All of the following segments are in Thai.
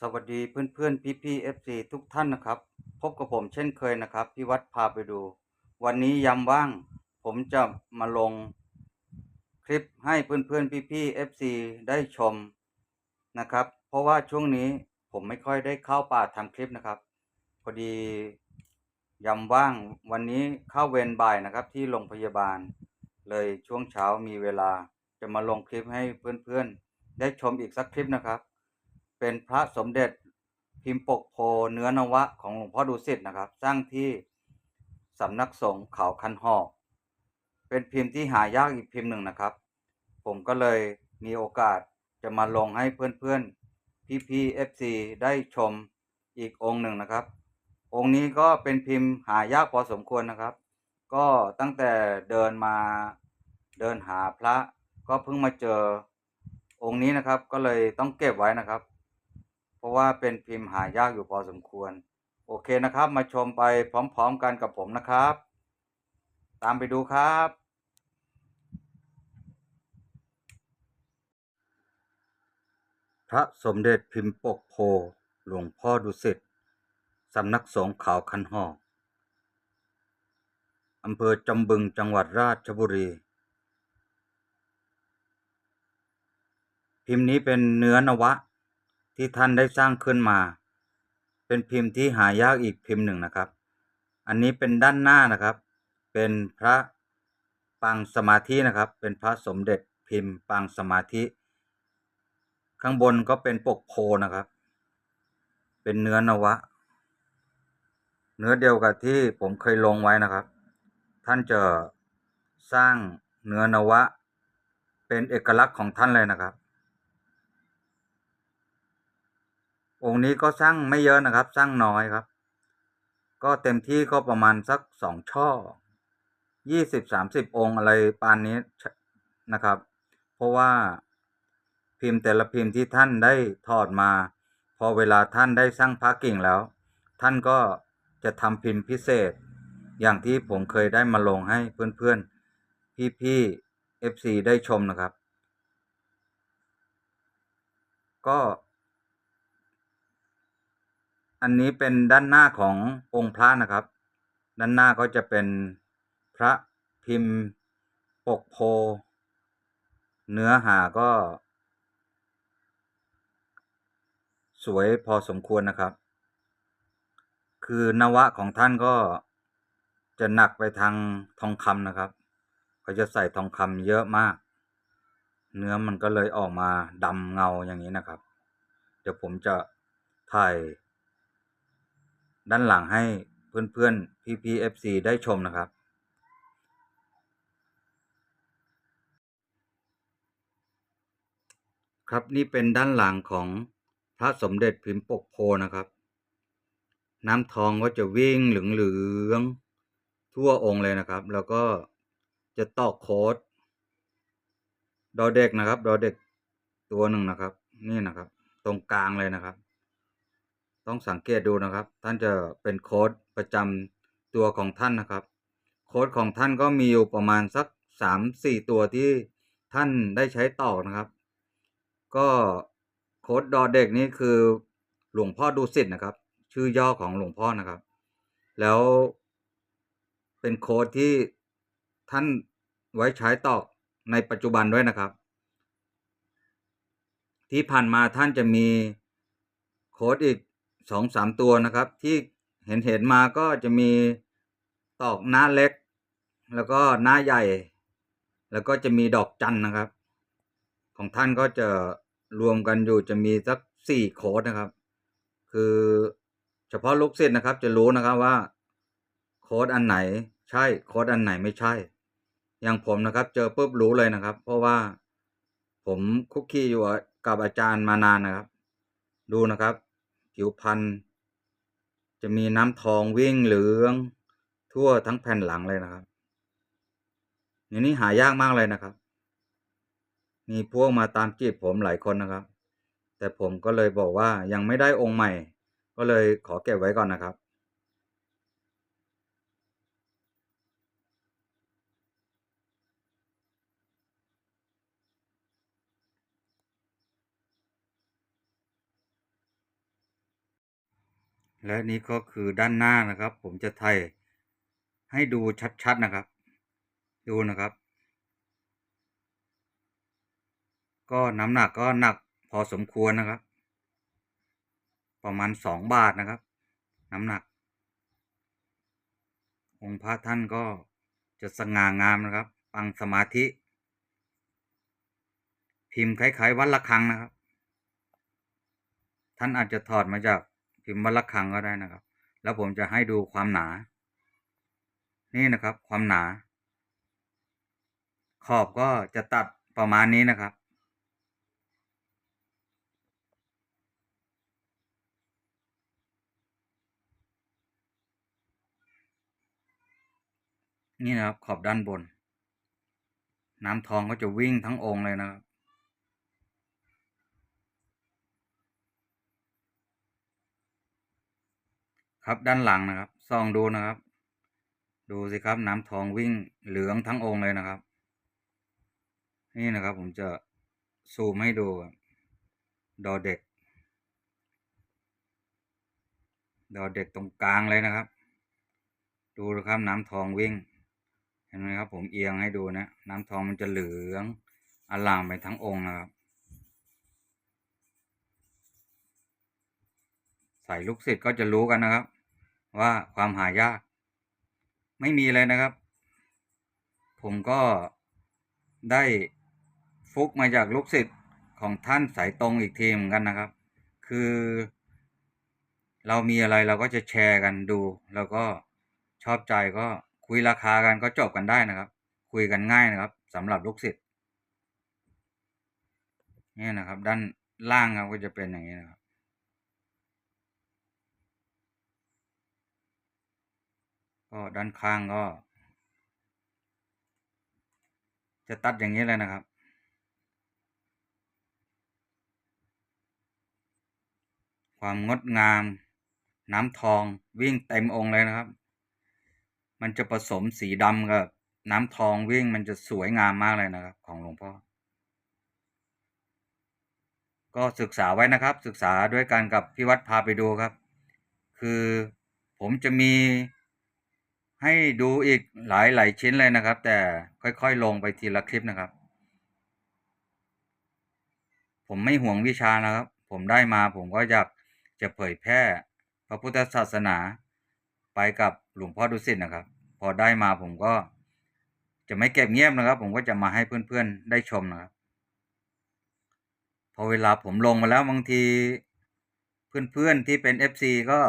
สวัสดีเพื่อนเพื่อนพี่พี่เอฟซีทุกท่านนะครับ พบกับผมเช่นเคยนะครับพี่วัดพาไปดู วันนี้ยามว่าง ผมจะมาลงคลิปให้เพื่อนเพื่อนพี่พี่เอฟซีได้ชมนะครับ เพราะว่าช่วงนี้ผมไม่ค่อยได้เข้าป่าทำคลิปนะครับ พอดียามว่างวันนี้เข้าเวรบ่ายนะครับที่โรงพยาบาล เลยช่วงเช้ามีเวลาจะมาลงคลิปให้เพื่อนๆ ได้ชมอีกสักคลิปนะครับ เป็นพระสมเด็จพิมพ์ปกโพเนื้อนวะของหลวงพ่อดุสิตนะครับ สร้างที่สำนักสงฆ์เขาคันหอกเป็นพิมพ์ที่หายากอีกพิมพ์หนึ่งนะครับ ผมก็เลยมีโอกาสจะมาลงให้เพื่อนๆพี่ๆเอฟซีได้ชมอีกองค์หนึ่งนะครับ องค์นี้ก็เป็นพิมพ์หายากพอสมควรนะครับ ก็ตั้งแต่เดินมาเดินหาพระ ก็เพิ่งมาเจอองค์นี้นะครับ ก็เลยต้องเก็บไว้นะครับ ราะว่าเป็นพิมพ์หายากอยู่พอสมควร โอเคนะครับ มาชมไปพร้อม ๆ กันกับผมนะครับ ตามไปดูครับ พระสมเด็จพิมพ์ปกโพหลวงพ่อดุสิตสำนักสงฆ์ขาวคันหอกอำเภอจำบึงจังหวัดราชบุรี พิมพ์นี้เป็นเนื้อนวะ ที่ท่านได้สร้างขึ้นมา เป็นพิมพ์ที่หายากอีกพิมพ์หนึ่งนะครับ อันนี้เป็นด้านหน้านะครับ เป็นพระปางสมาธินะครับ เป็นพระสมเด็จพิมพ์ปางสมาธิ ข้างบนก็เป็นปกโพนะครับ เป็นเนื้อนวะ เนื้อเดียวกับที่ผมเคยลงไว้นะครับ ท่านจะสร้างเนื้อนวะ เป็นเอกลักษณ์ของท่านเลยนะครับ องค์นี้ก็สร้างไม่เยอะนะครับ สร้างน้อยครับ ก็เต็มที่ก็ประมาณสักสองช่อยี่สิบสามสิบองค์อะไรปานนี้นะครับ เพราะว่าพิมพ์แต่ละพิมพ์ที่ท่านได้ถอดมา พอเวลาท่านได้สร้างพระกิ่งแล้ว ท่านก็จะทำพิมพ์พิเศษ อย่างที่ผมเคยได้มาลงให้เพื่อนๆ พี่ๆ FC ได้ชมนะครับ ก็ อันนี้เป็นด้านหน้าขององค์พระนะครับ ด้านหน้าก็จะเป็นพระพิมพ์ปกโพ เนื้อหาก็ สวยพอสมควรนะครับ คือนวะของท่านก็จะหนักไปทางทองคำนะครับเขาจะใส่ทองคำเยอะมาก เนื้อมันก็เลยออกมาดำเงาอย่างนี้นะครับ เดี๋ยวผมจะถ่าย ด้านหลังให้เพื่อนๆ PPFC ได้ชมนะครับ ครับนี่เป็นด้านหลังของพระสมเด็จพิมพ์ปกโพนะครับ น้ำทองก็จะวิ่งเหลืองๆทั่วองค์เลยนะครับ แล้วก็จะตอกโค้ดดอเด็กนะครับ ดอเด็กตัวหนึ่งนะครับ นี่นะครับ ตรงกลางเลยนะครับ ต้องสังเกตดูนะครับ ท่านจะเป็นโค้ดประจำตัวของท่านนะครับ โค้ดของท่านก็มีอยู่ประมาณสักสามสี่ตัวที่ท่านได้ใช้ต่อนะครับ ก็โค้ดดอเด็กนี่คือหลวงพ่อดูสิตนะครับ ชื่อย่อของหลวงพ่อนะครับ แล้วเป็นโค้ดที่ท่านไว้ใช้ต่อในปัจจุบันด้วยนะครับ ที่ผ่านมาท่านจะมีโค้ดอีก สองสามตัวนะครับ ที่เห็นเห็นมาก็จะมีตอกหน้าเล็ก แล้วก็หน้าใหญ่ แล้วก็จะมีดอกจันนะครับ ของท่านก็จะรวมกันอยู่จะมีสักสี่โคดนะครับ คือเฉพาะลูกศิษย์นะครับ จะรู้นะครับว่า โค้ดอันไหนใช่โค้ดอันไหนไม่ใช่ อย่างผมนะครับ เจอปุ๊บรู้เลยนะครับ เพราะว่าผมคุกคีอยู่กับอาจารย์มานานนะครับ ดูนะครับ ผิวพันธุ์จะมีน้ำทองวิ่งเหลือง ทั่วทั้งแผ่นหลังเลยนะครับอย่างนี้หายากมากเลยนะครับ มีพวกมาตามจีบผมหลายคนนะครับ แต่ผมก็เลยบอกว่ายังไม่ได้องค์ใหม่ ก็เลยขอเก็บไว้ก่อนนะครับ และนี่ก็คือด้านหน้านะครับ ผมจะไทยให้ดูชัดๆนะครับ ดูนะครับ ก็น้ำหนักก็หนักพอสมควรนะครับ ประมาณสองบาทนะครับ น้ำหนัก องค์พระท่านก็จะสง่างามนะครับ ปังสมาธิ พิมพ์คล้ายๆวัดละคังนะครับ ท่านอาจจะถอดมาจาก พิมพ์วัละคังก็ได้นะครับ แล้วผมจะให้ดูความหนา นี่นะครับ ความหนา ขอบก็จะตัดประมาณนี้นะครับ นี่นะครับ ขอบด้านบน น้ำทองก็จะวิ่งทั้งองค์เลยนะครับ ครับด้านหลังนะครับส่องดูนะครับ ดูสิครับน้ำทองวิ่งเหลืองทั้งองค์เลยนะครับ นี่นะครับผมจะซูมให้ดูดอเด็ก ดอเด็กตรงกลางเลยนะครับ ดูนะครับน้ำทองวิ่ง เห็นไหมครับ ผมเอียงให้ดูนะ น้ำทองมันจะเหลืองอลามไปทั้งองค์นะครับใส่ลูกศิษย์ก็จะรู้กันนะครับ ว่าความหายาก ไม่มีเลยนะครับ ผมก็ได้ฟุกมาจากลูกศิษย์ของท่านสายตรงอีกทีเหมือนกันนะครับ คือ เรามีอะไรเราก็จะแชร์กันดู แล้วก็ชอบใจก็คุยราคากันก็จบกันได้นะครับ คุยกันง่ายนะครับสำหรับลูกศิษย์นี่นะครับ ด้านล่างครับก็จะเป็นอย่างนี้นะครับ ก็ด้านข้างก็ จะตัดอย่างนี้เลยนะครับ ความงดงาม น้ำทองวิ่งเต็มองค์เลยนะครับ มันจะผสมสีดำกับน้ำทองวิ่งมันจะสวยงามมากเลยนะครับ ของหลวงพ่อ ก็ศึกษาไว้นะครับ ศึกษาด้วยกันกับพี่วัดพาไปดูครับ คือผมจะมี ให้ดูอีกหลายหลายชิ้นเลยนะครับ แต่ค่อยๆลงไปทีละคลิปนะครับ ผมไม่ห่วงวิชานะครับ ผมได้มาผมก็อยากจะเผยแพร่พระพุทธศาสนาไปกับหลวงพ่อดุสิตนะครับ พอได้มาผมก็จะไม่เก็บเงียบนะครับ ผมก็จะมาให้เพื่อนๆได้ชมนะครับ พอเวลาผมลงมาแล้วบางที เพื่อนๆที่เป็น FC ก็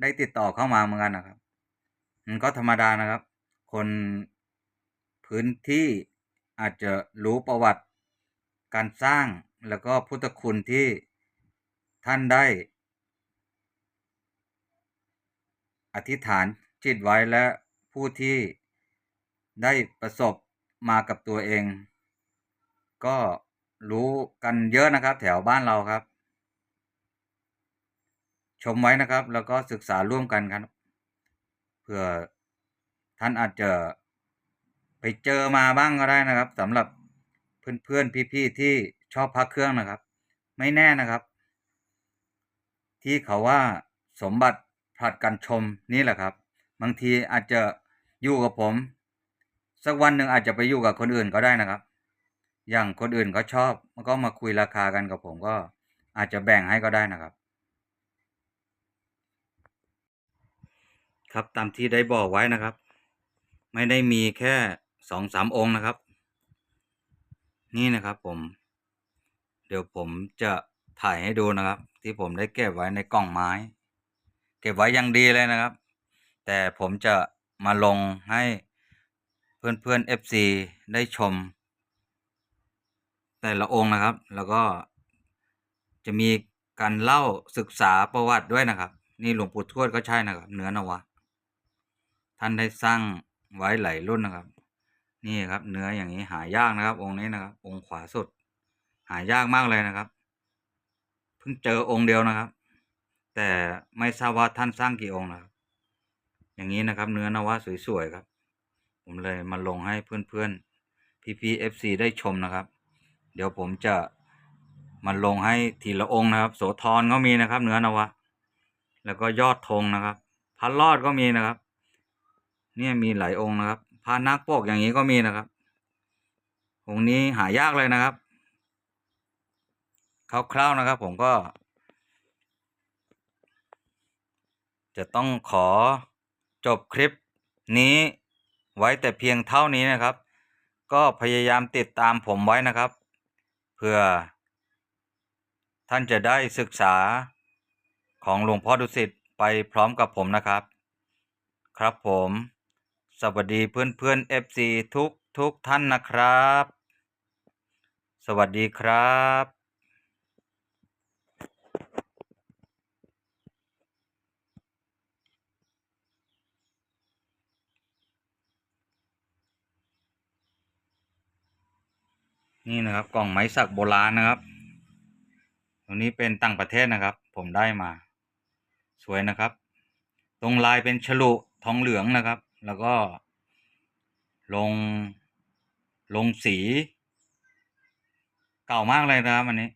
ได้ติดต่อเข้ามาเหมือนกันนะครับ มันก็ธรรมดานะครับ คนพื้นที่อาจจะรู้ประวัติการสร้างแล้วก็พุทธคุณที่ท่านได้ อธิษฐานจิตไว้และผู้ที่ได้ประสบมากับตัวเอง ก็รู้กันเยอะนะครับ แถวบ้านเราครับ ชมไว้นะครับ แล้วก็ศึกษาร่วมกันครับ ผื่อท่านอาจจะไปเจอมาบ้างก็ได้นะครับสำหรับเพื่อนๆพี่ๆที่ชอบพักเครื่องนะครับ ไม่แน่นะครับ ที่เขาว่าสมบัติผลัดกันชมนี่แหละครับ บางทีอาจจะอยู่กับผม สักวันหนึ่งอาจจะไปอยู่กับคนอื่นก็ได้นะครับ อย่างคนอื่นเขาชอบมันก็มาคุยราคากันกับผมก็อาจจะแบ่งให้ก็ได้นะครับ ครับตามที่ได้บอกไว้นะครับ ไม่ได้มีแค่สองสามองค์นะครับ นี่นะครับผม เดี๋ยวผมจะถ่ายให้ดูนะครับ ที่ผมได้เก็บไว้ในกล่องไม้ เก็บไว้อย่างดีเลยนะครับ แต่ผมจะมาลงให้เพื่อนเพื่อนๆ FC ได้ชม แต่ละองค์นะครับ แล้วก็จะมีการเล่าศึกษาประวัติด้วยนะครับ นี่หลวงปู่ทวดก็ใช่นะครับ เนื้อนวะ ท่านได้สร้างไว้หลายรุ่นนะครับ นี่ครับ เนื้ออย่างนี้หายากนะครับ องค์นี้นะครับ องค์ขวาสุด หายากมากเลยนะครับ เพิ่งเจอองค์เดียวนะครับ แต่ไม่ทราบว่าท่านสร้างกี่องค์นะครับ อย่างนี้นะครับ เนื้อนวะสวยๆครับ ผมเลยมาลงให้เพื่อนๆพี่ๆ FC ได้ชมนะครับ เดี๋ยวผมจะมาลงให้ทีละองค์นะครับ โสธรก็มีนะครับ เนื้อนวะ แล้วก็ยอดธงนะครับพระรอดก็มีนะครับ เนี่ยมีหลายองค์นะครับพระนักปกอย่างนี้ก็มีนะครับ องค์นี้หายากเลยนะครับคร่าวๆนะครับ ผมก็ จะต้องขอจบคลิปนี้ไว้แต่เพียงเท่านี้นะครับ ก็พยายามติดตามผมไว้นะครับ เพื่อ ท่านจะได้ศึกษาของหลวงพ่อดุสิตไปพร้อมกับผมนะครับ ครับผม สวัสดีเพื่อนเพื่อนเอฟซีทุกทุกท่านนะครับ สวัสดีครับนี่นะครับกล่องไม้สักโบราณนะครับตัวนี้เป็นต่างประเทศนะครับ ผมได้มา สวยนะครับ ตรงลายเป็นฉลุทองเหลืองนะครับ แล้วก็ ลง ลงสี เก่ามากเลยนะครับอันนี้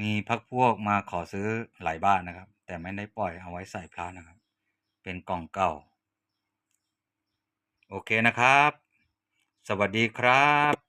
มีพักพวกมาขอซื้อหลายบ้านนะครับ แต่ไม่ได้ปล่อยเอาไว้ใส่พระนะครับ เป็นกล่องเก่า โอเคนะครับ สวัสดีครับ